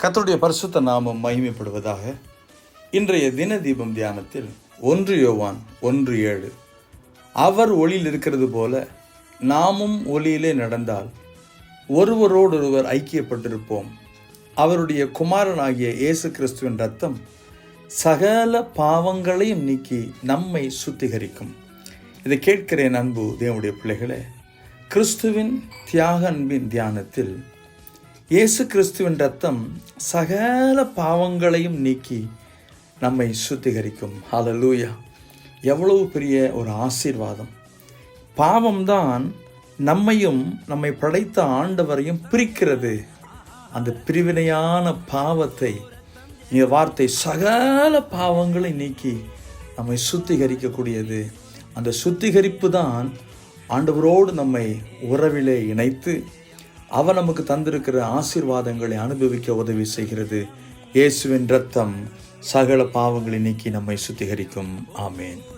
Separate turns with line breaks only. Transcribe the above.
கத்தருடைய பரிசுத்த நாமம் மகிமைப்படுவதாக இன்றைய தின தீபம் தியானத்தில் ஒன்று யோவான் ஒன்று ஏழு. அவர் ஒளியில் இருக்கிறது போல நாமும் ஒளியிலே நடந்தால் ஒருவரோடொருவர் ஐக்கியப்பட்டிருப்போம். அவருடைய குமாரனாகிய இயேசு கிறிஸ்துவின் ரத்தம் சகல பாவங்களையும் நீக்கி நம்மை சுத்திகரிக்கும். இதை கேட்கிறேன் அன்பு தேவனுடைய பிள்ளைகளே கிறிஸ்துவின் தியாக அன்பின் தியானத்தில் இயேசு கிறிஸ்துவின் ரத்தம் சகல பாவங்களையும் நீக்கி நம்மை சுத்திகரிக்கும். ஹalleluya எவ்வளவு பெரிய ஒரு ஆசீர்வாதம். பாவம்தான் நம்மையும் நம்மை படைத்த ஆண்டவரையும் பிரிக்கிறது. அந்த பிரிவினையான பாவத்தை இந்த வார்த்தை சகல பாவங்களை நீக்கி நம்மை சுத்திகரிக்கக்கூடியது. அந்த சுத்திகரிப்பு தான் ஆண்டவரோடு நம்மை உறவிலே இணைத்து அவர் நமக்கு தந்திருக்கிற ஆசீர்வாதங்களை அனுபவிக்க உதவி செய்கிறது. இயேசுவின் ரத்தம் சகல பாவங்களை நீக்கி நம்மை சுத்திகரிக்கும். ஆமேன்.